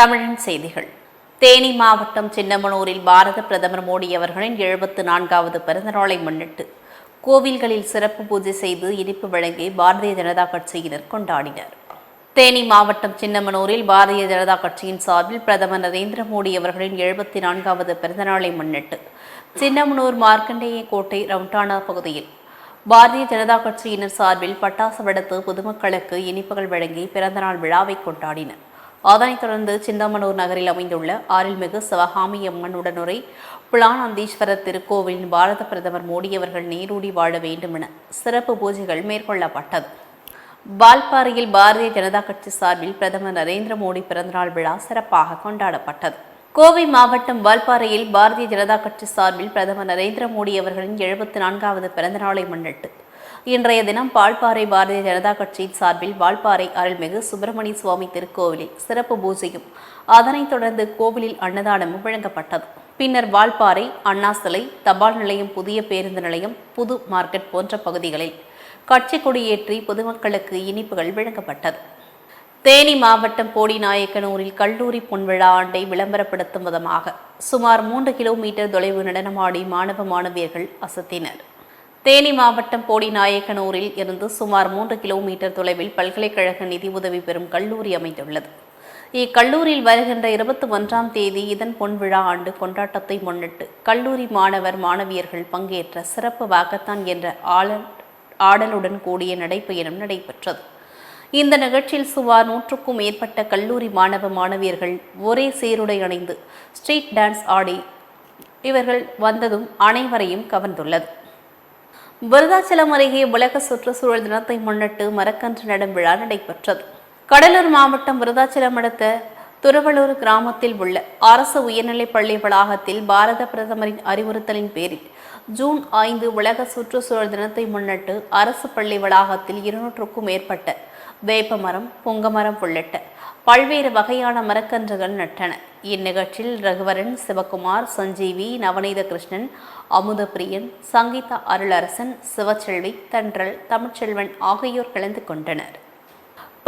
தமிழன் செய்திகள். தேனி மாவட்டம் சின்னமனூரில் பாரத பிரதமர் மோடி அவர்களின் எழுபத்து நான்காவது பிறந்தநாளை முன்னிட்டு கோவில்களில் சிறப்பு பூஜை செய்து இனிப்பு வழங்கி பாரதிய ஜனதா கட்சியினர் கொண்டாடினர். தேனி மாவட்டம் சின்னமனூரில் பாரதிய ஜனதா கட்சியின் சார்பில் பிரதமர் நரேந்திர மோடி அவர்களின் எழுபத்தி நான்காவது பிறந்தநாளை முன்னிட்டு சின்னமனூர் மார்க்கண்டேய கோட்டை ரவுண்டானா பகுதியில் பாரதிய ஜனதா கட்சியினர் சார்பில் பட்டாசு வெடித்து பொதுமக்களுக்கு இனிப்புகள் வழங்கி பிறந்தநாள் விழாவை கொண்டாடினர். அதனைத் தொடர்ந்து சிந்தாமனூர் நகரில் அமைந்துள்ள அருள்மிகு சிவகாமி அம்மன் உடனுரை புலானந்தீஸ்வரர் திருக்கோவிலின் பாரத பிரதமர் மோடி அவர்கள் நீரூடி வாழ வேண்டும் என சிறப்பு பூஜைகள் மேற்கொள்ளப்பட்டது. வால்பாறையில் பாரதிய ஜனதா கட்சி சார்பில் பிரதமர் நரேந்திர மோடி பிறந்தநாள் விழா சிறப்பாக கொண்டாடப்பட்டது. கோவை மாவட்டம் வால்பாறையில் பாரதிய ஜனதா கட்சி சார்பில் பிரதமர் நரேந்திர மோடி அவர்களின் எழுபத்தி நான்காவது பிறந்தநாளை முன்னிட்டு இன்றைய தினம் பால்பாறை பாரதிய ஜனதா கட்சியின் சார்பில் வால்பாறை அருள்மிகு சுப்பிரமணிய சுவாமி திருக்கோவிலில் சிறப்பு பூஜையும். அதனைத் தொடர்ந்து கோவிலில் அன்னதானமும் வழங்கப்பட்டது. பின்னர் வால்பாறை அண்ணா சிலை தபால் நிலையம் புதிய பேருந்து நிலையம் புது மார்க்கெட் போன்ற பகுதிகளில் கட்சி கொடியேற்றி பொதுமக்களுக்கு இனிப்புகள் வழங்கப்பட்டது. தேனி மாவட்டம் போடிநாயக்கனூரில் கல்லூரி பொன்விழா ஆண்டை விளம்பரப்படுத்தும் விதமாக சுமார் மூன்று கிலோமீட்டர் தொலைவு நடனமாடி மாணவ மாணவியர்கள் அசத்தினர். தேனி மாவட்டம் போடிநாயக்கனூரில் இருந்து சுமார் மூன்று கிலோமீட்டர் தொலைவில் பல்கலைக்கழக நிதி உதவி பெறும் கல்லூரி அமைந்துள்ளது. இக்கல்லூரியில் வருகின்ற இருபத்தி ஒன்றாம் தேதி இதன் பொன்விழா ஆண்டு கொண்டாட்டத்தை முன்னிட்டு கல்லூரி மாணவர் மாணவியர்கள் பங்கேற்ற சிறப்பு வாக்கத்தான் என்ற ஆளல் ஆடலுடன் கூடிய நடைப்பயணம் நடைபெற்றது. இந்த நிகழ்ச்சியில் சுமார் நூற்றுக்கும் மேற்பட்ட கல்லூரி மாணவ மாணவியர்கள் ஒரே சீருடை அணிந்து ஸ்ட்ரீட் டான்ஸ் ஆடி இவர்கள் வந்ததும் அனைவரையும் கவர்ந்துள்ளது. விருதாச்சலம் அருகே உலக சுற்றுச்சூழல் தினத்தை முன்னிட்டு மரக்கன்று நடும் விழா நடைபெற்றது. கடலூர் மாவட்டம் விருதாச்சலம் அடுத்த துறவலூர் கிராமத்தில் உள்ள அரசு உயர்நிலைப் பள்ளி வளாகத்தில் பாரத பிரதமரின் அறிவுறுத்தலின் பேரில் ஜூன் ஐந்து உலக சுற்றுச்சூழல் தினத்தை முன்னிட்டு அரசு பள்ளி வளாகத்தில் இருநூற்றுக்கும் மேற்பட்ட வேப்பமரம் பொங்கமரம் உள்ளிட்ட பல்வேறு வகையான மரக்கன்றுகள் நட்டன. இந்நிகழ்ச்சியில் ரகுவரன் சிவகுமார் சஞ்சீவி நவநீத கிருஷ்ணன் அமுதப்பிரியன் சங்கீதா அருளரசன் சிவச்செல்வி தன்றல் தமிழ்ச்செல்வன் ஆகியோர் கலந்து கொண்டனர்.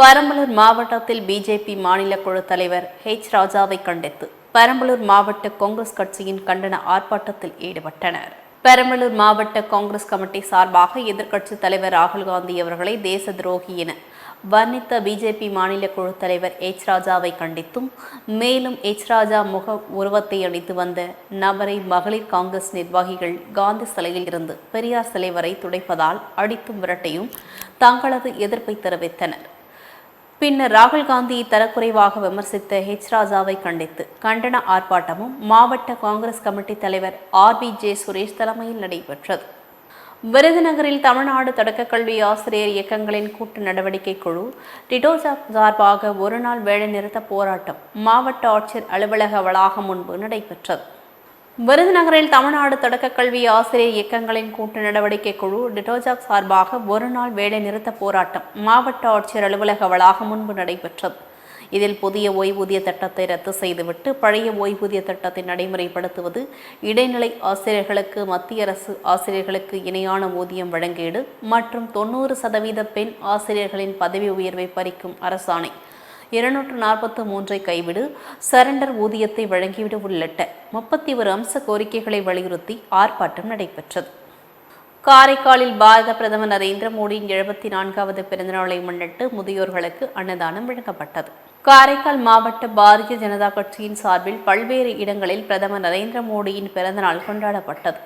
பெரம்பலூர் மாவட்டத்தில் பிஜேபி மாநில குழு தலைவர் ஹெச். ராஜாவை கண்டித்து பெரம்பலூர் மாவட்ட காங்கிரஸ் கட்சியின் கண்டன ஆர்ப்பாட்டத்தில் ஈடுபட்டனர். பெரம்பலூர் மாவட்ட காங்கிரஸ் கமிட்டி சார்பாக எதிர்க்கட்சித் தலைவர் ராகுல் காந்தி அவர்களை தேச துரோகி என வர்ணித்த பிஜேபி மாநில குழு தலைவர் எச் ராஜாவை கண்டித்தும் மேலும் எச் ராஜா முக உருவத்தை அணித்து வந்த நபரை மகளிர் காங்கிரஸ் நிர்வாகிகள் காந்தி சிலையில் இருந்து பெரியார் சிலை வரை துடைப்பதால் அடித்தும் விரட்டையும் தங்களது எதிர்ப்பை தெரிவித்தனர். பின்னர் ராகுல் காந்தியை தரக்குறைவாக விமர்சித்த ஹெச் ராஜாவை கண்டித்து கண்டன ஆர்ப்பாட்டமும் மாவட்ட காங்கிரஸ் கமிட்டி தலைவர் ஆர். பி. ஜே. சுரேஷ் தலைமையில் நடைபெற்றது. விருதுநகரில் தமிழ்நாடு தொடக்க கல்வி ஆசிரியர் இயக்கங்களின் கூட்டு நடவடிக்கை குழு டிடோசா சார்பாக ஒருநாள் வேலைநிறுத்த போராட்டம் மாவட்ட ஆட்சியர் அலுவலக வளாகம் முன்பு நடைபெற்றது. விருதுநகரில் தமிழ்நாடு தொடக்க கல்வி ஆசிரியர் இயக்கங்களின் கூட்டு நடவடிக்கை குழு டிடோஜாக் சார்பாக ஒருநாள் வேலை நிறுத்த போராட்டம் மாவட்ட ஆட்சியர் அலுவலக வளாகம் முன்பு நடைபெற்றது. இதில் புதிய ஓய்வூதிய திட்டத்தை ரத்து செய்துவிட்டு பழைய ஓய்வூதிய திட்டத்தை நடைமுறைப்படுத்துவது இடைநிலை ஆசிரியர்களுக்கு மத்திய அரசு ஆசிரியர்களுக்கு இணையான ஊதியம் வழங்கீடு மற்றும் தொண்ணூறு சதவீத பெண் ஆசிரியர்களின் பதவி உயர்வை பறிக்கும் அரசாணை. இருநூற்று நாற்பத்து மூன்றை கைவிடு சரண்டர் ஊதியத்தை வழங்கிவிடு உள்ளிட்ட முப்பத்தி ஒரு அம்ச கோரிக்கைகளை வலியுறுத்தி ஆர்ப்பாட்டம் நடைபெற்றது. காரைக்காலில் பாரத பிரதமர் நரேந்திர மோடியின் எழுபத்தி நான்காவது பிறந்தநாளை முன்னிட்டு முதியோர்களுக்கு அன்னதானம் வழங்கப்பட்டது. காரைக்கால் மாவட்ட பாரதிய ஜனதா கட்சியின் சார்பில் பல்வேறு இடங்களில் பிரதமர் நரேந்திர மோடியின் பிறந்தநாள் கொண்டாடப்பட்டது.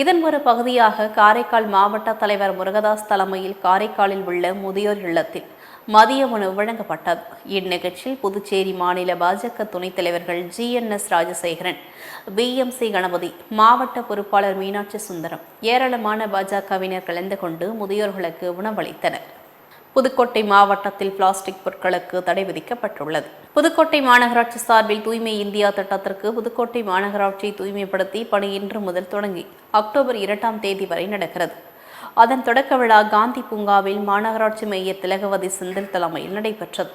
இதன் ஒரு பகுதியாக காரைக்கால் மாவட்ட தலைவர் முருகதாஸ் தலைமையில் காரைக்காலில் உள்ள முதியோர் இல்லத்தில் மதிய உணவு வழங்கப்பட்டது. இந்நிகழ்ச்சியில் புதுச்சேரி மாநில பாஜக துணைத் தலைவர்கள் G. N. S. Rajasekaran P. M. C. Ganapathi மாவட்ட பொறுப்பாளர் மீனாட்சி சுந்தரம் ஏராளமான பாஜகவினர் கலந்து கொண்டு முதியோர்களுக்கு உணவளித்தனர். புதுக்கோட்டை மாவட்டத்தில் பிளாஸ்டிக் பொருட்களுக்கு தடை விதிக்கப்பட்டுள்ளது. புதுக்கோட்டை மாநகராட்சி சார்பில் தூய்மை இந்தியா திட்டத்திற்கு புதுக்கோட்டை மாநகராட்சியை தூய்மைப்படுத்தி பணி இன்று முதல் தொடங்கி அக்டோபர் இரண்டாம் தேதி வரை நடக்கிறது. அதன் தொடக்க விழா காந்தி பூங்காவில் மாநகராட்சி மேயர் திலகவதி செந்தில் தலைமையில் நடைபெற்றது.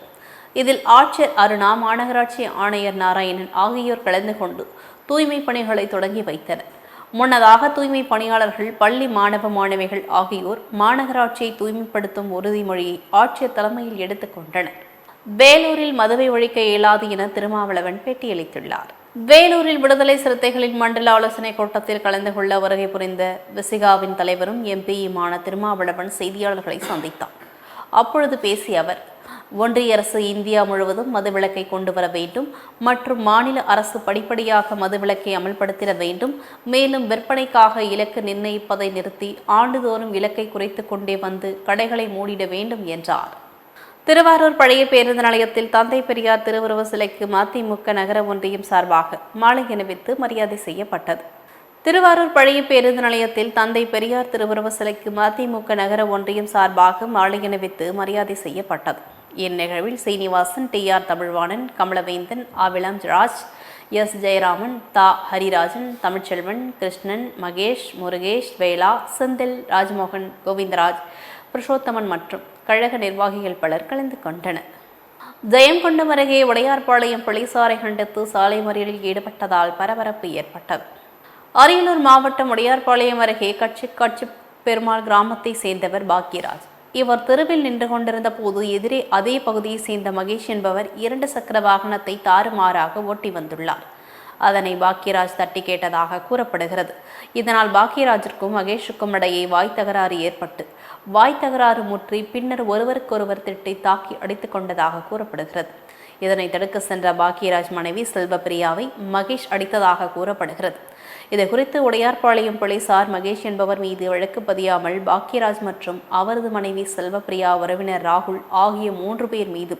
இதில் ஆட்சியர் அருணா மாநகராட்சி ஆணையர் நாராயணன் ஆகியோர் கலந்து கொண்டு தூய்மை பணிகளை தொடங்கி வைத்தனர். முன்னதாக தூய்மை பணியாளர்கள் பள்ளி மாணவ மாணவிகள் ஆகியோர் மாநகராட்சியை தூய்மைப்படுத்தும் உறுதிமொழியை ஆட்சியர் தலைமையில் எடுத்துக்கொண்டனர் வேலூரில் மதுவை ஒழிக்க இயலாது என திருமாவளவன் பேட்டியளித்துள்ளார். வேலூரில் விடுதலை சிறுத்தைகளின் மண்டல ஆலோசனை கூட்டத்தில் கலந்து கொள்ள வருகை புரிந்த விசிகாவின் தலைவரும் எம்பியுமான திருமாவளவன் செய்தியாளர்களை சந்தித்தார். அப்பொழுது பேசிய அவர் ஒன்றிய அரசு இந்தியா முழுவதும் மதுவிலக்கை கொண்டு வர வேண்டும் மற்றும் மாநில அரசு படிப்படியாக மதுவிலக்கை அமல்படுத்திட வேண்டும். மேலும் விற்பனைக்காக இலக்கு நிர்ணயிப்பதை நிறுத்தி ஆண்டுதோறும் இலக்கை குறைத்து கொண்டே வந்து கடைகளை மூடிட வேண்டும் என்றார். திருவாரூர் பழைய பேருந்து நிலையத்தில் தந்தை பெரியார் திருவுருவ சிலைக்கு மதிமுக நகர ஒன்றியம் சார்பாக மாலை அணிவித்து மரியாதை செய்யப்பட்டது. திருவாரூர் பழைய பேருந்து நிலையத்தில் தந்தை பெரியார் திருவுருவ சிலைக்கு மதிமுக நகர ஒன்றியம் சார்பாக மாலை அணிவித்து மரியாதை செய்யப்பட்டது. இந்நிகழ்வில் சீனிவாசன் டி ஆர் தமிழ்வாணன் கமலவேந்தன் ஆவிளம் ராஜ் எஸ் ஜெயராமன் தா ஹரிராஜன் தமிழ்ச்செல்வன் கிருஷ்ணன் மகேஷ் முருகேஷ் வேலா செந்தில் ராஜ்மோகன் கோவிந்தராஜ் புருஷோத்தமன் மற்றும் கழக நிர்வாகிகள் பலர் கலந்து கொண்டனர். ஜெயங்கொண்டம் அருகே உடையார்பாளையம் போலீசாரை கண்டித்து சாலை மறியலில் ஈடுபட்டதால் பரபரப்பு ஏற்பட்டது. அரியலூர் மாவட்டம் உடையார்பாளையம் அருகே கட்சி கட்சி பெருமாள் கிராமத்தை சேர்ந்தவர் பாக்யராஜ் இவர் தெருவில் நின்று கொண்டிருந்த போது எதிரே அதே பகுதியை சேர்ந்த மகேஷ் என்பவர் இரண்டு சக்கர வாகனத்தை தாறுமாறாக ஓட்டி வந்துள்ளார். அதனை பாக்யராஜ் தட்டி கேட்டதாக கூறப்படுகிறது. இதனால் பாக்யராஜிற்கும் மகேஷுக்கும் இடையே வாய் தகராறு ஏற்பட்டு வாய் தகராறு முற்றி பின்னர் ஒருவருக்கொருவர் திட்டி தாக்கி அடித்துக் கொண்டதாக கூறப்படுகிறது. இதனை தடுக்க சென்ற பாக்யராஜ் மனைவி செல்வப்பிரியாவை மகேஷ் அடித்ததாக கூறப்படுகிறது. இது குறித்து உடையார்பாளையம் போலீசார் மகேஷ் என்பவர் மீது வழக்கு பதியாமல் பாக்கியராஜ் மற்றும் அவரது மனைவி செல்வப்பிரியா உறவினர் ராகுல் ஆகிய மூன்று பேர் மீது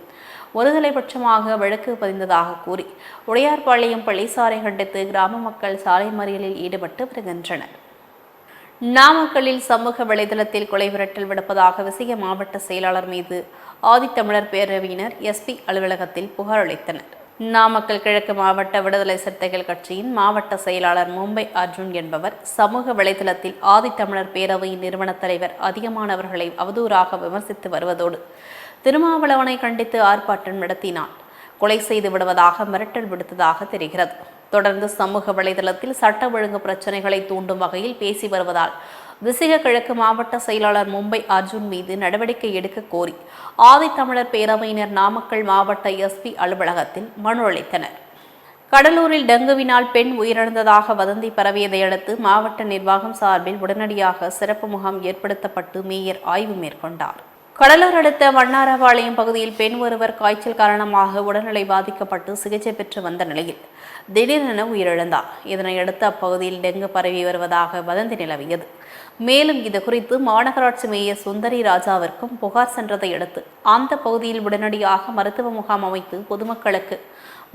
ஒருதலைபட்சமாக வழக்கு பதிந்ததாக கூறி உடையார்பாளையம் போலீசாரை கண்டித்து கிராம மக்கள் சாலை மறியலில் ஈடுபட்டு வருகின்றனர். நாமக்கல்லில் சமூக வலைதளத்தில் கொலை விரட்டல் விடுப்பதாக விசிக மாவட்ட செயலாளர் மீது ஆதித்தமிழர் பேரவையினர் எஸ்பி அலுவலகத்தில் புகார் அளித்தனர். நாமக்கல் கிழக்கு மாவட்ட விடுதலை சிறுத்தைகள் கட்சியின் மாவட்ட செயலாளர் மும்பை அர்ஜுன் என்பவர் சமூக வலைதளத்தில் ஆதித்தமிழர் பேரவையின் நிறுவன தலைவர் அதிகமானவர்களை அவதூறாக விமர்சித்து வருவதோடு திருமாவளவனை கண்டித்து ஆர்ப்பாட்டம் நடத்தினார். கொலை செய்து விடுவதாக மிரட்டல் விடுத்ததாக தெரிகிறது. தொடர்ந்து சமூக வலைதளத்தில் சட்ட ஒழுங்கு பிரச்சனைகளை தூண்டும் வகையில் பேசி வருவதால் விசிக கிழக்கு மாவட்ட செயலாளர் மும்பை அர்ஜுன் மீது நடவடிக்கை எடுக்க கோரி ஆதித்தமிழர் பேரவையினர் நாமக்கல் மாவட்ட எஸ்பி அலுவலகத்தில் மனு அளித்தனர். கடலூரில் டெங்குவினால் பெண் உயிரிழந்ததாக வதந்தி பரவியதை அடுத்து மாவட்ட நிர்வாகம் சார்பில் உடனடியாக சிறப்பு முகாம் ஏற்படுத்தப்பட்டு மேயர் ஆய்வு மேற்கொண்டார். கடலூர் அடுத்த வண்ணாரபாளையம் பகுதியில் பெண் ஒருவர் காய்ச்சல் காரணமாக உடல்நிலை பாதிக்கப்பட்டு சிகிச்சை பெற்று வந்த நிலையில் திடீரென உயிரிழந்தார். இதனையடுத்து அப்பகுதியில் டெங்கு பரவி வருவதாக வதந்தி நிலவியது. மேலும் இது குறித்து மாநகராட்சி மேயர் சுந்தரி ராஜாவிற்கும் புகார் சென்றதை அடுத்து அந்த பகுதியில் உடனடியாக மருத்துவ முகாம் அமைத்து பொதுமக்களுக்கு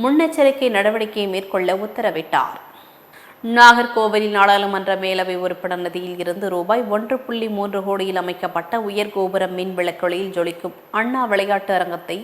முன்னெச்சரிக்கை நடவடிக்கை மேற்கொள்ள உத்தரவிட்டார். நாகர்கோவிலில் நாடாளுமன்ற மேலவை உறுப்பினர் நிதியில் இருந்து ரூபாய் ஒன்று புள்ளி மூன்று கோடியில் அமைக்கப்பட்ட உயர் கோபுரம் மின் விளக்கொலியில் ஜொலிக்கும் அண்ணா விளையாட்டு அரங்கத்தை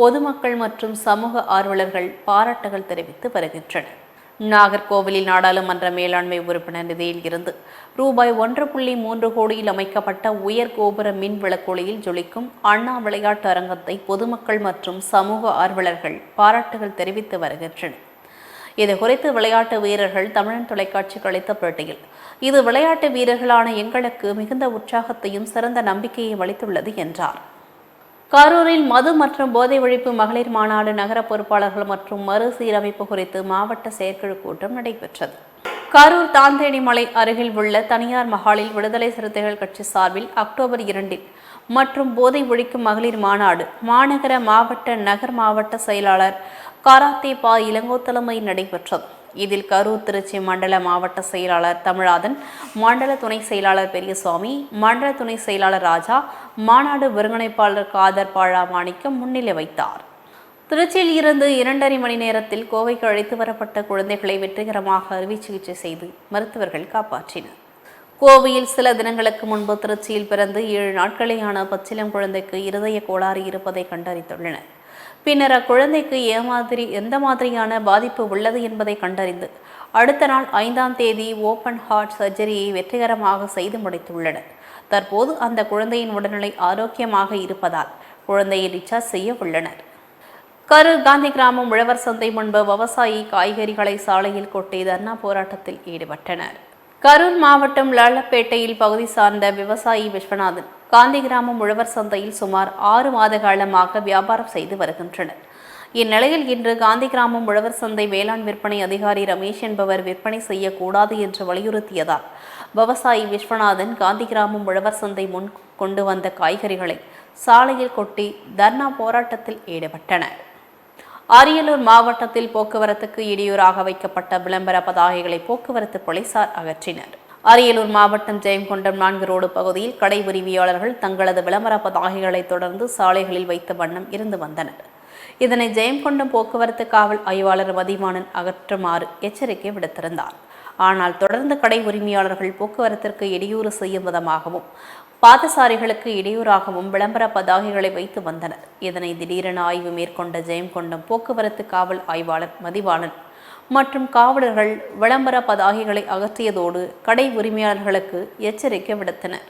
பொதுமக்கள் மற்றும் சமூக ஆர்வலர்கள் பாராட்டுகள் தெரிவித்து வருகின்றனர். நாகர்கோவிலில் நாடாளுமன்ற மேலாண்மை உறுப்பினர் நிதியில் இருந்து ரூபாய் ஒன்று புள்ளி மூன்று கோடியில் அமைக்கப்பட்ட உயர் கோபுர மின் விளக்கொலியில் ஜொலிக்கும் அண்ணா விளையாட்டு அரங்கத்தை பொதுமக்கள் மற்றும் சமூக ஆர்வலர்கள் பாராட்டுகள் தெரிவித்து வருகின்றனர். இது குறித்து விளையாட்டு வீரர்கள் தமிழன் தொலைக்காட்சிக்கு அளித்த பேட்டியில் இது விளையாட்டு வீரர்களான எங்களுக்கு மிகுந்த உற்சாகத்தையும் சிறந்த நம்பிக்கையையும் அளித்துள்ளது என்றார். கரூரில் மது மற்றும் போதை ஒழிப்பு மகளிர் மாநாடு நகர பொறுப்பாளர்கள் மற்றும் மறுசீரமைப்பு குறித்து மாவட்ட செயற்குழு கூட்டம் நடைபெற்றது. கரூர் தாந்தேனி மலை அருகில் உள்ள தனியார் மஹாலில் விடுதலை சிறுத்தைகள் கட்சி சார்பில் அக்டோபர் இரண்டில் மற்றும் போதை ஒழிக்கும் மகளிர் மாநாடு மாநகர மாவட்ட நகர் மாவட்ட செயலாளர் கராத்தே பா இளங்கோ தலைமையில் நடைபெற்றது. இதில் கரூர் திருச்சி மண்டல மாவட்ட செயலாளர் தமிழாதன் மண்டல துணை செயலாளர் பெரியசுவாமி மண்டல துணை செயலாளர் ராஜா மாநாடு ஒருங்கிணைப்பாளர் காதர் பாழா மாணிக்கம் முன்னிலை வைத்தார். திருச்சியில் இருந்து இரண்டரை மணி நேரத்தில் கோவைக்கு அழைத்து வரப்பட்ட குழந்தைகளை வெற்றிகரமாக அறுவை சிகிச்சை செய்து மருத்துவர்கள் காப்பாற்றினர். கோவையில் சில தினங்களுக்கு முன்பு திருச்சியில் பிறந்து ஏழு நாட்களேயான பச்சிலம் குழந்தைக்கு இருதய கோளாறு இருப்பதை கண்டறிந்துள்ளனர். பின்னர் அக்குழந்தைக்கு ஏமாதிரி எந்த மாதிரியான பாதிப்பு உள்ளது என்பதை கண்டறிந்து அடுத்த நாள் ஐந்தாம் தேதி ஓபன் ஹார்ட் சர்ஜரியை வெற்றிகரமாக செய்து முடித்துள்ளனர். தற்போது அந்த குழந்தையின் உடல்நிலை ஆரோக்கியமாக இருப்பதால் குழந்தையை டிஸ்சார்ஜ் செய்ய உள்ளனர். கரூர் காந்தி கிராமம் உழவர் சந்தை முன்பு விவசாயி காய்கறிகளை சாலையில் கொட்டி தர்ணா போராட்டத்தில் ஈடுபட்டனர். கரூர் மாவட்டம் லாலப்பேட்டையில் பகுதி சார்ந்த விவசாயி விஸ்வநாதன். காந்தி கிராமம் உழவர் சந்தையில் சுமார் ஆறு மாத காலமாக வியாபாரம் செய்து வருகின்றனர். இந்நிலையில் இன்று காந்தி கிராமம் உழவர் சந்தை வேளாண் விற்பனை அதிகாரி ரமேஷ் என்பவர் விற்பனை செய்யக்கூடாது என்று வலியுறுத்தியதால் விவசாயி விஸ்வநாதன் காந்தி கிராமம் உழவர் சந்தை முன் கொண்டு வந்த காய்கறிகளை சாலையில் கொட்டி தர்ணா போராட்டத்தில் ஈடுபட்டனர். அரியலூர் மாவட்டத்தில் போக்குவரத்துக்கு இடையூறாக வைக்கப்பட்ட விளம்பர பதாகைகளை போக்குவரத்து போலீசார் அகற்றினர். அரியலூர் மாவட்டம் ஜெயங்கொண்டம் நான்கு ரோடு பகுதியில் கடை உரிமையாளர்கள் தங்களது விளம்பர பதாகைகளை தொடர்ந்து சாலைகளில் வைத்த வண்ணம் இருந்து வந்தனர். இதனை ஜெயங்கொண்டம் போக்குவரத்து காவல் ஆய்வாளர் மதிவாணன் அகற்றுமாறு எச்சரிக்கை விடுத்திருந்தார். ஆனால் தொடர்ந்து கடை உரிமையாளர்கள் போக்குவரத்திற்கு இடையூறு செய்யும் விதமாகவும் பாதசாரிகளுக்கு இடையூறாகவும் விளம்பர பதாகைகளை வைத்து வந்தனர். இதனை திடீரென ஆய்வு மேற்கொண்ட ஜெயங்கொண்டம் போக்குவரத்து காவல் ஆய்வாளர் மதிவாணன் மற்றும் காவலர்கள் விளம்பர பதாகைகளை அகற்றியதோடு கடை உரிமையாளர்களுக்கு எச்சரிக்கை விடுத்தனர்.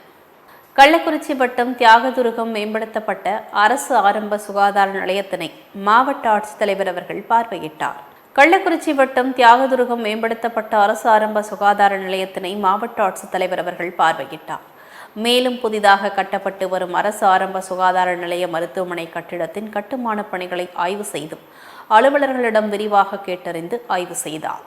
கள்ளக்குறிச்சி வட்டம் தியாகதுருகம் மேம்படுத்தப்பட்ட அரசு ஆரம்ப சுகாதார நிலையத்தினை மாவட்ட ஆட்சித்தலைவர் அவர்கள் பார்வையிட்டார். கள்ளக்குறிச்சி வட்டம் தியாகதுருகம் மேம்படுத்தப்பட்ட அரசு ஆரம்ப சுகாதார நிலையத்தினை மாவட்ட ஆட்சித்தலைவர் அவர்கள் பார்வையிட்டார். மேலும் புதிதாக கட்டப்பட்டு வரும் அரசு ஆரம்ப சுகாதார நிலைய மருத்துவமனை கட்டிடத்தின் கட்டுமான பணிகளை ஆய்வு செய்தும் அலுவலர்களிடம் விரிவாக கேட்டறிந்து ஆய்வு செய்தார்.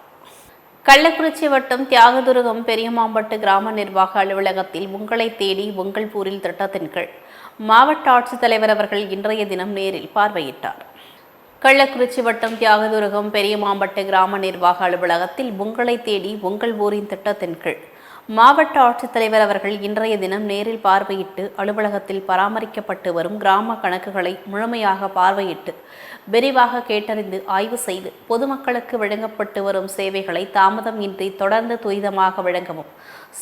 கள்ளக்குறிச்சி வட்டம் தியாகதுருகம் பெரியமாம்பட்டு கிராம நிர்வாக அலுவலகத்தில் உங்களை தேடி உங்கள் ஊரில் திட்டத்தின் கீழ் மாவட்ட ஆட்சித்தலைவர் அவர்கள் இன்றைய தினம் நேரில் பார்வையிட்டார். கள்ளக்குறிச்சி வட்டம் தியாகதுருகம் பெரியமாம்பட்டு கிராம நிர்வாக அலுவலகத்தில் உங்களை தேடி உங்கள் ஊரின் திட்டத்தின் கீழ் மாவட்ட ஆட்சித்தலைவர் அவர்கள் இன்றைய தினம் நேரில் பார்வையிட்டு அலுவலகத்தில் பராமரிக்கப்பட்டு வரும் கிராம கணக்குகளை முழுமையாக பார்வையிட்டு விரிவாக கேட்டறிந்து ஆய்வு செய்து பொதுமக்களுக்கு வழங்கப்பட்டு வரும் சேவைகளை தாமதம் இன்றி தொடர்ந்து துரிதமாக வழங்கவும்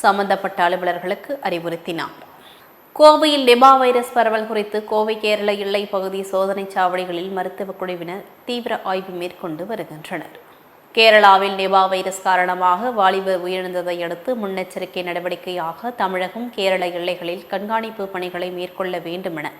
சம்பந்தப்பட்ட அலுவலர்களுக்கு அறிவுறுத்தினார். கோவையில் நிபா வைரஸ் பரவல் குறித்து கோவை கேரள எல்லை பகுதி சோதனைச் சாவடிகளில் மருத்துவக் குழுவினர் தீவிர ஆய்வு மேற்கொண்டு வருகின்றனர். கேரளாவில் நிபா வைரஸ் காரணமாக வாலிபர் உயிரிழந்ததை அடுத்து முன்னெச்சரிக்கை நடவடிக்கையாக தமிழகம் கேரள எல்லைகளில் கண்காணிப்பு பணிகளை மேற்கொள்ள வேண்டுமென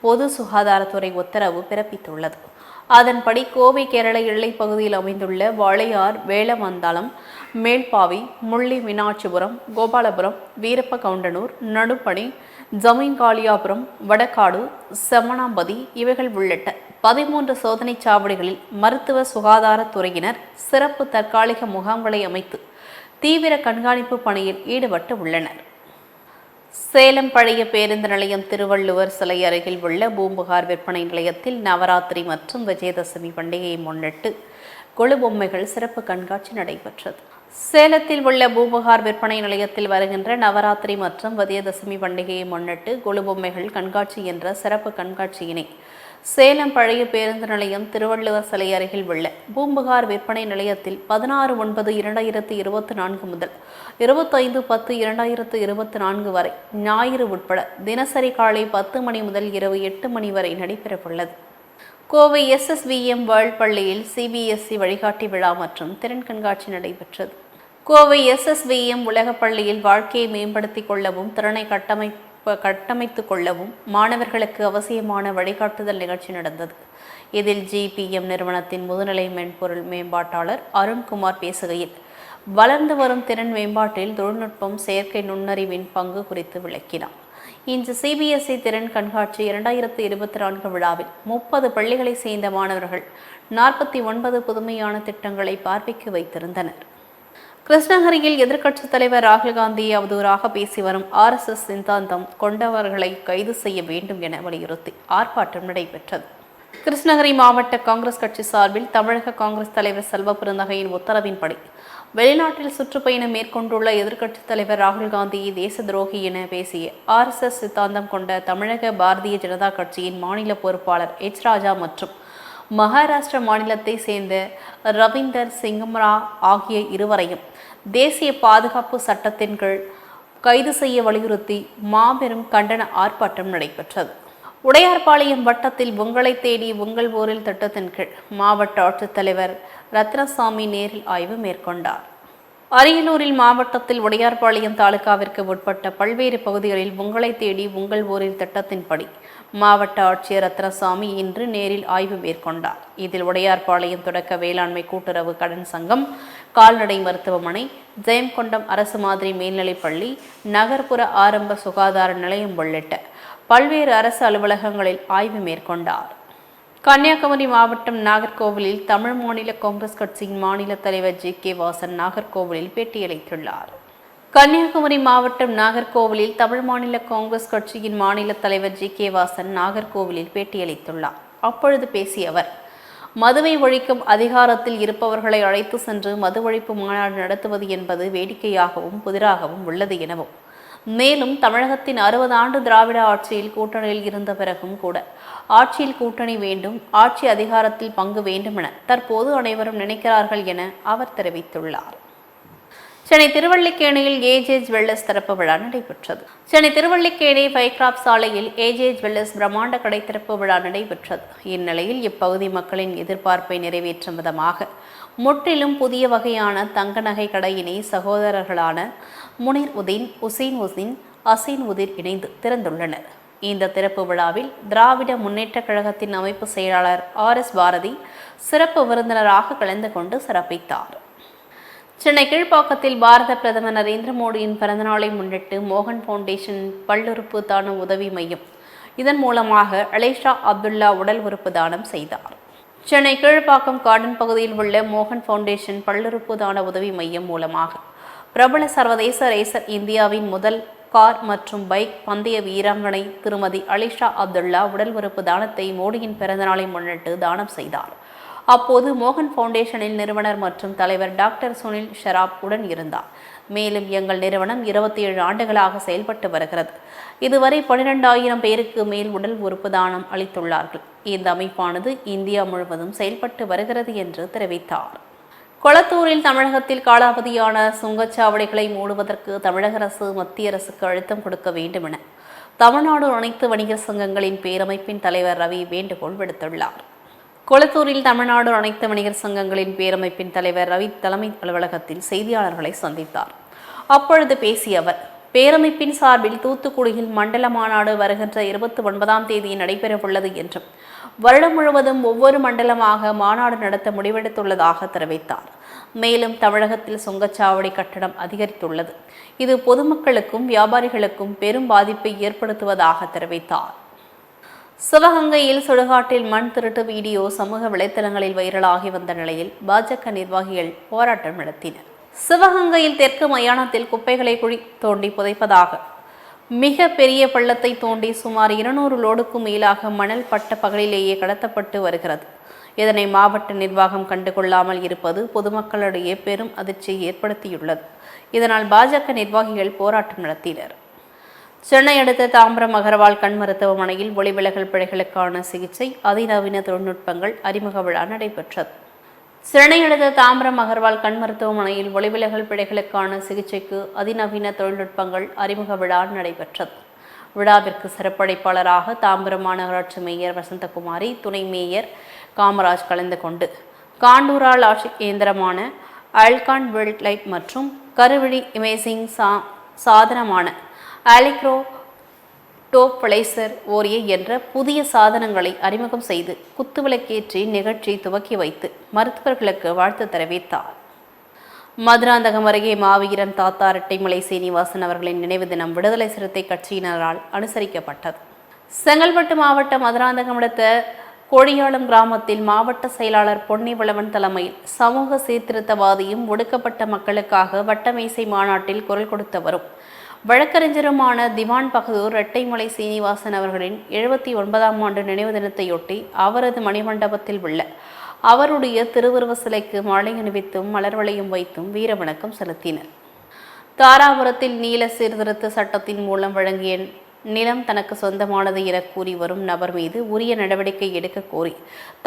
பொது சுகாதாரத்துறை உத்தரவு பிறப்பித்துள்ளது. அதன்படி கோவை கேரள எல்லைப் பகுதியில் அமைந்துள்ள வாளையார் வேளவந்தாளம் மேல்பாவி முள்ளி மீனாட்சிபுரம் கோபாலபுரம் வீரப்ப கவுண்டனூர் நடுப்பணி ஜமீன்காளியாபுரம் வடக்காடு செமனாம்பதி இவைகள் உள்ளிட்ட பதிமூன்று சோதனை சாவடிகளில் மருத்துவ சுகாதாரத்துறையினர் சிறப்பு தற்காலிக முகாம்களை அமைத்து தீவிர கண்காணிப்பு பணியில் ஈடுபட்டு உள்ளனர். சேலம் பழைய பேருந்து நிலையம் திருவள்ளுவர் சிலை அருகில் உள்ள பூம்புகார் விற்பனை நிலையத்தில் நவராத்திரி மற்றும் விஜயதசமி பண்டிகையை முன்னிட்டு கொழு பொம்மைகள் சிறப்பு கண்காட்சி நடைபெற்றது. சேலத்தில் உள்ள பூம்புகார் விற்பனை நிலையத்தில் வருகின்ற நவராத்திரி மற்றும் விஜயதசமி பண்டிகையை முன்னிட்டு குழுபொம்மைகள் கண்காட்சி என்ற சிறப்பு கண்காட்சியினை சேலம் பழைய பேருந்து நிலையம் திருவள்ளுவர் சிலை அருகில் உள்ள பூம்புகார் விற்பனை நிலையத்தில் பதினாறு ஒன்பது இரண்டாயிரத்து இருபத்தி நான்கு முதல் இருபத்தைந்து பத்து இரண்டாயிரத்து இருபத்தி நான்கு வரை ஞாயிறு உட்பட தினசரி காலை பத்து மணி முதல் இரவு எட்டு மணி வரை நடைபெறவுள்ளது. கோவை எஸ்எஸ்விஎம் வேர்ல்ட் பள்ளியில் சிபிஎஸ்இ வழிகாட்டி விழா மற்றும் திறன் கண்காட்சி நடைபெற்றது. கோவை எஸ்எஸ்விஎம் உலகப் பள்ளியில் வாழ்க்கையை மேம்படுத்திக் கொள்ளவும் திறனை கட்டமைப்பு கட்டமைத்துக் கொள்ளவும் மாணவர்களுக்கு அவசியமான வழிகாட்டுதல் நிகழ்ச்சி நடந்தது. இதில் ஜிபிஎம் நிறுவனத்தின் முதுநிலை மென்பொருள் மேம்பாட்டாளர் அருண்குமார் பேசுகையில் வளர்ந்து வரும் திறன் மேம்பாட்டில் தொழில்நுட்பம் செயற்கை நுண்ணறிவின் பங்கு குறித்து விளக்கினார். இன்று சிபிஎஸ்இ திறன் கண்காட்சி இரண்டாயிரத்தி இருபத்தி நான்கு விழாவில் முப்பது பள்ளிகளை சேர்ந்த மாணவர்கள் நாற்பத்தி ஒன்பது புதுமையான திட்டங்களை பார்வைக்கு வைத்திருந்தனர். கிருஷ்ணகிரியில் எதிர்க்கட்சித் தலைவர் ராகுல் காந்தியை அவதூறாக பேசி வரும் ஆர்எஸ்எஸ் சித்தாந்தம் கொண்டவர்களை கைது செய்ய வேண்டும் என வலியுறுத்தி ஆர்ப்பாட்டம் நடைபெற்றது. கிருஷ்ணகிரி மாவட்ட காங்கிரஸ் கட்சி சார்பில் தமிழக காங்கிரஸ் தலைவர் செல்வ பெருந்தகையின் உத்தரவின்படி வெளிநாட்டில் சுற்றுப்பயணம் மேற்கொண்டுள்ள எதிர்க்கட்சித் தலைவர் ராகுல் காந்தியை தேச துரோகி என பேசிய ஆர்எஸ்எஸ் சித்தாந்தம் கொண்ட தமிழக பாரதிய ஜனதா கட்சியின் மாநில பொறுப்பாளர் எச். ராஜா மற்றும் மகாராஷ்டிர மாநிலத்தை சேர்ந்த ரவீந்தர் சிங்கம்ரா ஆகிய இருவரையும் தேசிய பாதுகாப்பு சட்டத்தின் கீழ் கைது செய்ய வலியுறுத்தி மாபெரும் கண்டன ஆர்ப்பாட்டம் நடைபெற்றது. உடையார்பாளையம் வட்டத்தில் உங்களை தேடி உங்கள் ஊரில் திட்டத்தின் கீழ் மாவட்ட ஆட்சித்தலைவர் ரத்னசாமி நேரில் ஆய்வு மேற்கொண்டார். அரியலூரில் மாவட்டத்தில் உடையார்பாளையம் தாலுகாவிற்கு உட்பட்ட பல்வேறு பகுதிகளில் உங்களை தேடி உங்கள் ஊரில் திட்டத்தின்படி மாவட்ட ஆட்சியர் ரத்னசாமி இன்று நேரில் ஆய்வு மேற்கொண்டார். இதில் உடையார்பாளையம் தொடக்க வேளாண்மை கூட்டுறவு கடன் சங்கம் கால்நடை மருத்துவமனை ஜெயம்கொண்டம் அரசு மாதிரி மேல்நிலைப்பள்ளி நகர்ப்புற ஆரம்ப சுகாதார நிலையம் உள்ளிட்ட பல்வேறு அரசு அலுவலகங்களில் ஆய்வு மேற்கொண்டார். கன்னியாகுமரி மாவட்டம் நாகர்கோவிலில் தமிழ் மாநில காங்கிரஸ் கட்சியின் மாநில தலைவர் ஜி. கே. வாசன் நாகர்கோவிலில் பேட்டியளித்துள்ளார். கன்னியாகுமரி மாவட்டம் நாகர்கோவிலில் தமிழ் மாநில காங்கிரஸ் கட்சியின் மாநில தலைவர் ஜி. கே. வாசன் நாகர்கோவிலில் பேட்டியளித்துள்ளார். அப்பொழுது பேசிய அவர் மதுவை ஒழிக்கும் அதிகாரத்தில் இருப்பவர்களை அழைத்து சென்று மது ஒழிப்பு மாநாடு நடத்துவது என்பது வேடிக்கையாகவும் புதிராகவும் உள்ளது எனவும் மேலும் தமிழகத்தின் அறுபது ஆண்டு திராவிட ஆட்சியில் கூட்டணியில் இருந்த பிறகும் கூட ஆட்சியில் கூட்டணி வேண்டும் ஆட்சி அதிகாரத்தில் பங்கு வேண்டுமென தற்போது அனைவரும் நினைக்கிறார்கள் என அவர் தெரிவித்துள்ளார். சென்னை திருவள்ளிக்கேணியில் ஏஜே வெல்லஸ் திறப்பு விழா நடைபெற்றது. சென்னை திருவள்ளிக்கேணி ஃபைக்ராப் சாலையில் ஏஜே ஜுவல்லர்ஸ் பிரம்மாண்ட கடை திறப்பு விழா நடைபெற்றது. இந்நிலையில் இப்பகுதி மக்களின் எதிர்பார்ப்பை நிறைவேற்றும் விதமாக முற்றிலும் புதிய வகையான தங்க நகை கடையினை சகோதரர்களான முனிர் உதீன் உசைன் உசீன் அசீன் உதிர் இணைந்து திறந்துள்ளனர். இந்த திறப்பு விழாவில் திராவிட முன்னேற்றக் கழகத்தின் அமைப்பு செயலாளர் ஆர் எஸ் பாரதி சிறப்பு விருந்தினராக கலந்து கொண்டு சிறப்பித்தார். சென்னை கீழ்ப்பாக்கத்தில் பாரத பிரதமர் நரேந்திர மோடியின் பிறந்தநாளை முன்னிட்டு மோகன் ஃபவுண்டேஷன் பல்லுறுப்பு தான உதவி மையம். இதன் மூலமாக அலேஷா அப்துல்லா உடல் உறுப்பு தானம் செய்தார். சென்னை கீழ்ப்பாக்கம் கார்டன் பகுதியில் உள்ள மோகன் ஃபவுண்டேஷன் பல்லுறுப்பு தான உதவி மையம் மூலமாக பிரபல சர்வதேச ரேசர் இந்தியாவின் முதல் கார் மற்றும் பைக் பந்தய வீராங்கனை திருமதி அலிஷா அப்துல்லா உடல் உறுப்பு தானத்தை மோடியின் பிறந்தநாளை முன்னிட்டு தானம் செய்தார். அப்போது மோகன் ஃபவுண்டேஷனின் நிறுவனர் மற்றும் தலைவர் டாக்டர் சுனில் ஷெராப் உடன் இருந்தார். மேலும் எங்கள் நிறுவனம் இருபத்தி ஏழு ஆண்டுகளாக செயல்பட்டு வருகிறது. இதுவரை பனிரெண்டாயிரம் பேருக்கு மேல் உடல் உறுப்பு தானம் அளித்துள்ளார்கள். இந்த அமைப்பானது இந்தியா முழுவதும் செயல்பட்டு வருகிறது என்று தெரிவித்தார். கொளத்தூரில் தமிழகத்தில் காலாவதியான சுங்கச்சாவடிகளை மூடுவதற்கு தமிழக அரசு மத்திய அரசுக்கு அழுத்தம் கொடுக்க வேண்டும் என தமிழ்நாடு அனைத்து வணிகர் சங்கங்களின் பேரமைப்பின் தலைவர் ரவி வேண்டுகோள் விடுத்துள்ளார். கொளத்தூரில் தமிழ்நாடு அனைத்து வணிகர் சங்கங்களின் பேரமைப்பின் தலைவர் ரவி தலைமை அலுவலகத்தில் செய்தியாளர்களை சந்தித்தார். அப்பொழுது பேசிய அவர் பேரமைப்பின் சார்பில் தூத்துக்குடியில் மண்டல மாநாடு வருகின்ற இருபத்தி ஒன்பதாம் தேதி நடைபெறவுள்ளது என்றும் வருடம் முழுவதும் ஒவ்வொரு மண்டலமாக மாநாடு நடத்த முடிவெடுத்துள்ளதாக தெரிவித்தார். மேலும் தமிழகத்தில் சுங்கச்சாவடி கட்டணம் அதிகரித்துள்ளது. இது பொதுமக்களுக்கும் வியாபாரிகளுக்கும் பெரும் பாதிப்பை ஏற்படுத்துவதாக தெரிவித்தார். சிவகங்கையில் சுடுகாட்டில் மண் திருட்டு வீடியோ சமூக வலைத்தளங்களில் வைரலாகி வந்த நிலையில் பாஜக நிர்வாகிகள் போராட்டம் நடத்தினர். சிவகங்கையில் தெற்கு மயானத்தில் குப்பைகளை குழி தோண்டி புதைப்பதாக மிக பெரிய பள்ளத்தை தோண்டி சுமார் இருநூறு லோடுக்கும் மேலாக மணல் பட்ட பகலிலேயே கடத்தப்பட்டு வருகிறது. இதனை மாவட்ட நிர்வாகம் கண்டுகொள்ளாமல் இருப்பது பொதுமக்களிடையே பெரும் அதிர்ச்சியை ஏற்படுத்தியுள்ளது. இதனால் பாஜக நிர்வாகிகள் போராட்டம் நடத்தினர். சென்னை அடுத்த தாம்பரம் அகர்வால் கண் மருத்துவமனையில் ஒளிவிலகல் பிழைகளுக்கான சிகிச்சை அதிநவீன தொழில்நுட்பங்கள் அறிமுக விழா நடைபெற்றது. சென்னை அடுத்த தாம்பரம் அகர்வால் கண் மருத்துவமனையில் ஒளிவிலகல் பிழைகளுக்கான சிகிச்சைக்கு அதிநவீன தொழில்நுட்பங்கள் அறிமுக விழா நடைபெற்றது. விழாவிற்கு சிறப்படைப்பாளராக தாம்பரம் மாநகராட்சி மேயர் வசந்தகுமாரி துணை மேயர் காமராஜ் கலந்து கொண்டு காண்டூரால் ஆட்சி இயந்திரமான அல்கான் வேர்ல்ட் லைட் மற்றும் கருவிழி இமேசிங் சா சாதனமான ஆலிக்ரோ டோப்ளைசர் ஓரியே என்ற புதிய சாதனங்களை அறிமுகம் செய்து குத்துவிளக்கேற்றி நிகழ்ச்சி துவக்கி வைத்து மருத்துவர்களுக்கு வாழ்த்து தெரிவித்தார். மதுராந்தகம் அருகே மாவீரன் தாத்தா இரட்டைமலை சீனிவாசன் அவர்களின் நினைவு தினம் விடுதலை சிறுத்தை கட்சியினரால் அனுசரிக்கப்பட்டது. செங்கல்பட்டு மாவட்டம் மதுராந்தகம் அடுத்த கோழியாளம் கிராமத்தில் மாவட்ட செயலாளர் பொன்னிவளவன் தலைமையில் சமூக சீர்திருத்தவாதியும் ஒடுக்கப்பட்ட மக்களுக்காக வட்டமேசை மாநாட்டில் குரல் கொடுத்து வரும் வழக்கறிஞருமான திவான் பகதூர் இரட்டைமலை சீனிவாசன் அவர்களின் எழுபத்தி ஒன்பதாம் ஆண்டு நினைவு தினத்தையொட்டி அவரது மணிமண்டபத்தில் உள்ள அவருடைய திருவுருவ சிலைக்கு மாலை அணிவித்தும் மலர்வளையும் வைத்தும் வீரவணக்கம் செலுத்தினர். தாராபுரத்தில் நீல சீர்திருத்த சட்டத்தின் மூலம் வழங்கிய நிலம் தனக்கு சொந்தமானது என கூறி வரும் நபர் மீது உரிய நடவடிக்கை எடுக்க கோரி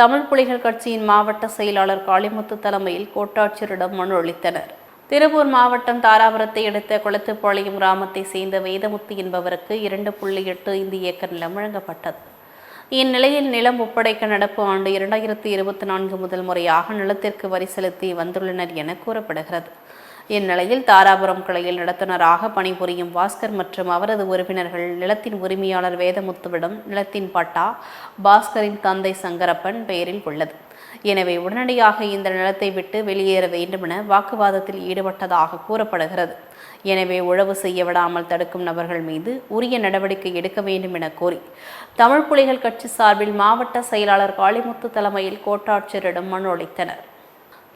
தமிழ் புலிகள் கட்சியின் மாவட்ட செயலாளர் காளிமுத்து தலைமையில் கோட்டாட்சியரிடம் மனு அளித்தனர். திருப்பூர் மாவட்டம் தாராபுரத்தை அடுத்த குளத்துப்பாளையம் கிராமத்தை சேர்ந்த வேதமுத்து என்பவருக்கு இரண்டு புள்ளி எட்டு ஐந்து ஏக்கர் நிலம் வழங்கப்பட்டது. இந்நிலையில் நிலம் ஒப்படைக்க நடப்பு ஆண்டு இரண்டாயிரத்தி இருபத்தி நான்கு முதல் முறையாக நிலத்திற்கு வரி செலுத்தி வந்துள்ளனர் என கூறப்படுகிறது. இந்நிலையில் தாராபுரம் கிளையில் நடத்துனராக பணிபுரியும் பாஸ்கர் மற்றும் அவரது உறவினர்கள் நிலத்தின் உரிமையாளர் வேதமுத்துவிடம் நிலத்தின் பட்டா பாஸ்கரின் தந்தை சங்கரப்பன் பெயரில் உள்ளது. எனவே உடனடியாக இந்த நிலத்தை விட்டு வெளியேற வேண்டுமென வாக்குவாதத்தில் ஈடுபட்டதாக கூறப்படுகிறது. எனவே உழவு செய்ய விடாமல் தடுக்கும் நபர்கள் மீது உரிய நடவடிக்கை எடுக்க வேண்டும் என கோரி தமிழ் புலிகள் கட்சி சார்பில் மாவட்ட செயலாளர் காளிமுத்து தலைமையில் கோட்டாட்சியரிடம் மனு அளித்தனர்.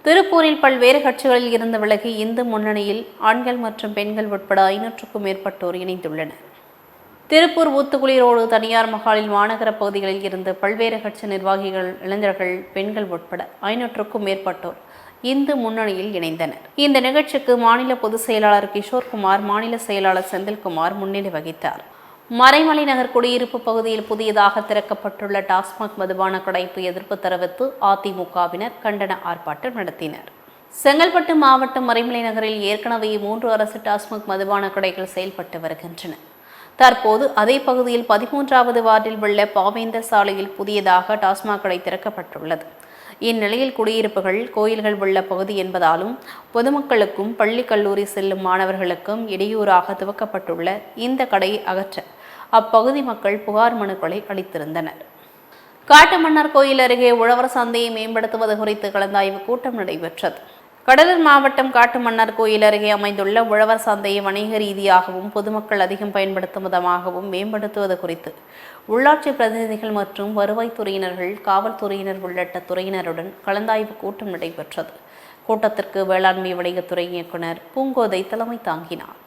திருப்பூரில் பல்வேறு கட்சிகளில் இருந்து விலகி இந்து முன்னணியில் ஆண்கள் மற்றும் பெண்கள் உட்பட ஐநூற்றுக்கும் மேற்பட்டோர் இணைந்துள்ளனர். திருப்பூர் ஊத்துக்குளி ரோடு தனியார் மகாலில் மாநகர பகுதிகளில் இருந்து பல்வேறு கட்சி நிர்வாகிகள் இளைஞர்கள் பெண்கள் உட்பட ஐநூற்றுக்கும் மேற்பட்டோர் இந்து முன்னணியில் இணைந்தனர். இந்த நிகழ்ச்சிக்கு மாநில பொதுச் செயலாளர் கிஷோர்குமார் மாநில செயலாளர் செந்தில்குமார் முன்னிலை வகித்தார். மறைமலை நகர் குடியிருப்பு பகுதியில் புதியதாக திறக்கப்பட்டுள்ள டாஸ்மாக் மதுபான கடைப்பு எதிர்ப்பு தெரிவித்து அதிமுகவினர் கண்டன ஆர்ப்பாட்டம் நடத்தினர். செங்கல்பட்டு மாவட்டம் மறைமலை நகரில் ஏற்கனவே மூன்று அரசு டாஸ்மாக் மதுபான கடைகள் செயல்பட்டு வருகின்றன. தற்போது அதே பகுதியில் பதிமூன்றாவது வார்டில் உள்ள பாவேந்தர் சாலையில் புதியதாக டாஸ்மாக் கடை திறக்கப்பட்டுள்ளது. இந்நிலையில் குடியிருப்புகள் கோயில்கள் உள்ள பகுதி என்பதாலும் பொதுமக்களுக்கும் பள்ளி கல்லூரி செல்லும் மாணவர்களுக்கும் இடையூறாக துவக்கப்பட்டுள்ள இந்த கடையை அகற்ற அப்பகுதி மக்கள் புகார் மனுக்களை அளித்திருந்தனர். காட்டுமன்னார் கோயில் அருகே உழவர் சந்தையை மேம்படுத்துவது குறித்து கலந்தாய்வு கூட்டம் நடைபெற்றது. கடலூர் மாவட்டம் காட்டுமன்னார் கோயில் அருகே அமைந்துள்ள உழவர் சந்தையை வணிக ரீதியாகவும் பொதுமக்கள் அதிகம் பயன்படுத்தும் விதமாகவும் மேம்படுத்துவது குறித்து உள்ளாட்சி பிரதிநிதிகள் மற்றும் வருவாய்த்துறையினர்கள் காவல்துறையினர் உள்ளிட்ட துறையினருடன் கலந்தாய்வு கூட்டம் நடைபெற்றது. கூட்டத்திற்கு வேளாண்மை வணிகத்துறை இயக்குனர் பூங்கோதை தலைமை தாங்கினார்.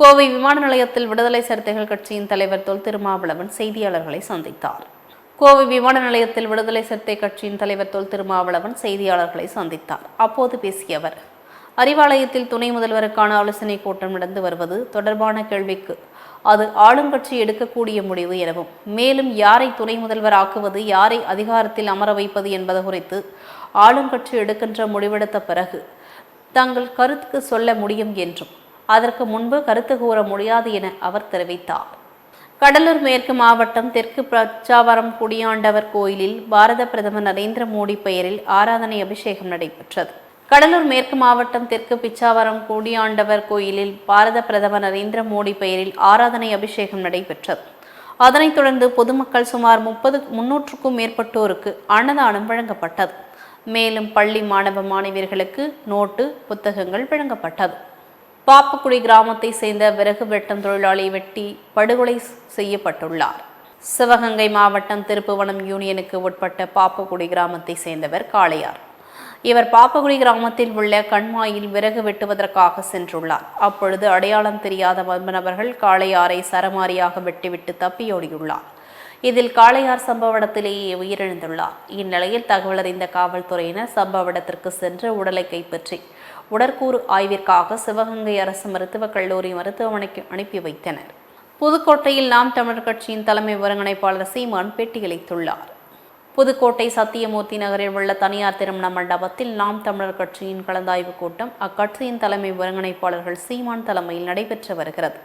கோவை விமான நிலையத்தில் விடுதலை சிறுத்தைகள் கட்சியின் தலைவர் தொல் திருமாவளவன் செய்தியாளர்களை சந்தித்தார். கோவை விமான நிலையத்தில் விடுதலை சிறுத்தை கட்சியின் தலைவர் தொல் திருமாவளவன் செய்தியாளர்களை சந்தித்தார். அப்போது பேசிய அவர் அறிவாலயத்தில் துணை முதல்வருக்கான ஆலோசனை கூட்டம் நடந்து வருவது தொடர்பான கேள்விக்கு அது ஆளுங்கட்சி எடுக்கக்கூடிய முடிவு எனவும் மேலும் யாரை துணை முதல்வர் ஆக்குவது யாரை அதிகாரத்தில் அமர வைப்பது என்பது குறித்து ஆளுங்கட்சி எடுக்கின்ற முடிவெடுத்த பிறகு தங்கள் கருத்துக்கு சொல்ல முடியும் என்றும் அதற்கு முன்பு கருத்து கூற முடியாது என அவர் தெரிவித்தார். கடலூர் மேற்கு மாவட்டம் தெற்கு பிரச்சாவரம் குடியாண்டவர் கோயிலில் பாரத பிரதமர் நரேந்திர மோடி பெயரில் ஆராதனை அபிஷேகம் நடைபெற்றது. கடலூர் மேற்கு மாவட்டம் தெற்கு பிச்சாவரம் கூடியாண்டவர் கோயிலில் பாரத பிரதமர் நரேந்திர மோடி பெயரில் ஆராதனை அபிஷேகம் நடைபெற்றது. அதனைத் தொடர்ந்து பொதுமக்கள் சுமார் முப்பது முன்னூற்றுக்கும் மேற்பட்டோருக்கு அன்னதானம் வழங்கப்பட்டது. மேலும் பள்ளி மாணவ மாணவியர்களுக்கு நோட்டு புத்தகங்கள் வழங்கப்பட்டது. பாப்புக்குடி கிராமத்தை சேர்ந்த விறகு வெட்டும் தொழிலாளி வெட்டி படுகொலை செய்யப்பட்டுள்ளார். சிவகங்கை மாவட்டம் திருப்புவனம் யூனியனுக்கு உட்பட்ட பாப்புக்குடி கிராமத்தை சேர்ந்தவர் காளையார். இவர் பாப்பகுடி கிராமத்தில் உள்ள கண்மாயில் விறகு வெட்டுவதற்காக சென்றுள்ளார். அப்பொழுது அடையாளம் தெரியாத மர்மநபர்கள் காளையாரை சரமாரியாக வெட்டிவிட்டு தப்பியோடியுள்ளார். இதில் காளையார் சம்பவ இடத்திலேயே உயிரிழந்துள்ளார். இந்நிலையில் தகவல் அறிந்த காவல்துறையினர் சம்பவ இடத்திற்கு சென்று உடலை கைப்பற்றி உடற்கூறு ஆய்விற்காக சிவகங்கை அரசு மருத்துவக் கல்லூரி மருத்துவமனைக்கு அனுப்பி வைத்தனர். புதுக்கோட்டையில் நாம் தமிழர் கட்சியின் தலைமை ஒருங்கிணைப்பாளர் சீமான் பேட்டியளித்துள்ளார். புதுக்கோட்டை சத்தியமூர்த்தி நகரில் உள்ள தனியார் திருமண மண்டபத்தில் நாம் தமிழர் கட்சியின் கலந்தாய்வு கூட்டம் அக்கட்சியின் தலைமை ஒருங்கிணைப்பாளர்கள் சீமான் தலைமையில் நடைபெற்று வருகிறது.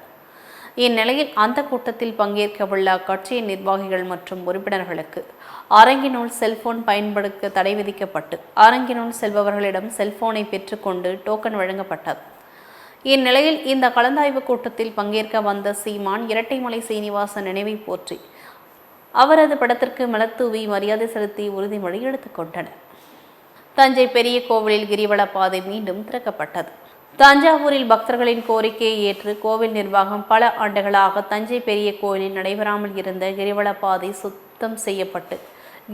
இந்நிலையில் அந்த கூட்டத்தில் பங்கேற்கவுள்ள அக்கட்சியின் நிர்வாகிகள் மற்றும் உறுப்பினர்களுக்கு அரங்கினுள் செல்போன் பயன்படுத்த தடை விதிக்கப்பட்டு அரங்கினுள் செல்பவர்களிடம் செல்போனை பெற்றுக்கொண்டு டோக்கன் வழங்கப்பட்டது. இந்நிலையில் இந்த கலந்தாய்வு கூட்டத்தில் பங்கேற்க வந்த சீமான் இரட்டைமலை சீனிவாசன் நினைவை போற்றி அவரது படத்திற்கு மலத்தூவி மரியாதை செலுத்தி உறுதிமொழி எடுத்துக்கொண்டனர் தஞ்சை பெரிய கோவிலில் கிரிவல பாதை மீண்டும் திறக்கப்பட்டது. தஞ்சாவூரில் பக்தர்களின் கோரிக்கையை ஏற்று கோவில் நிர்வாகம் பல ஆண்டுகளாக தஞ்சை பெரிய கோயிலில் நடைபெறாமல் இருந்த கிரிவலப்பாதை சுத்தம் செய்யப்பட்டு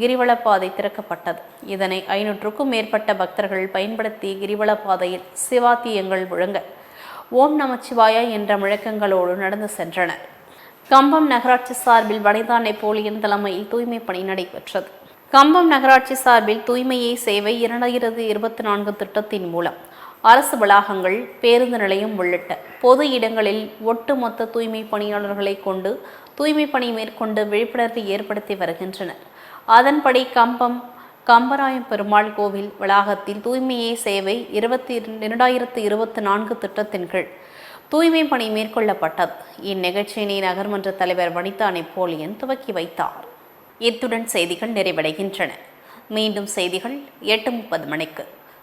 கிரிவலப்பாதை திறக்கப்பட்டது. இதனை ஐநூற்றுக்கும் மேற்பட்ட பக்தர்கள் பயன்படுத்தி கிரிவலப்பாதையில் சிவாத்தியங்கள் முழங்க ஓம் நமச்சிவாயா என்ற முழக்கங்களோடு நடந்து சென்றனர். கம்பம் நகராட்சி சார்பில் வனிதா நெப்போலியன் தலைமையில் தூய்மை பணி நடைபெற்றது. கம்பம் நகராட்சி சார்பில் தூய்மையை சேவை இரண்டாயிரத்து இருபத்தி நான்கு திட்டத்தின் மூலம் அரசு வளாகங்கள் பேருந்து நிலையம் உள்ளிட்ட பொது இடங்களில் ஒட்டுமொத்த தூய்மை பணியாளர்களை கொண்டு தூய்மை பணி மேற்கொண்டு விழிப்புணர்வு ஏற்படுத்தி வருகின்றனர். அதன்படி கம்பம் கம்பராயம் பெருமாள் கோவில் வளாகத்தில் தூய்மையே சேவை இருபத்தி இரண்டாயிரத்து இருபத்தி நான்கு திட்டத்தின் கீழ் தூய்மை பணி மேற்கொள்ளப்பட்டது. இந்நிகழ்ச்சியினை நகர்மன்ற தலைவர் வனிதா நெப்போலியன் துவக்கி வைத்தார். இத்துடன் செய்திகள் நிறைவடைகின்றன. மீண்டும் செய்திகள் எட்டு முப்பது மணிக்கு.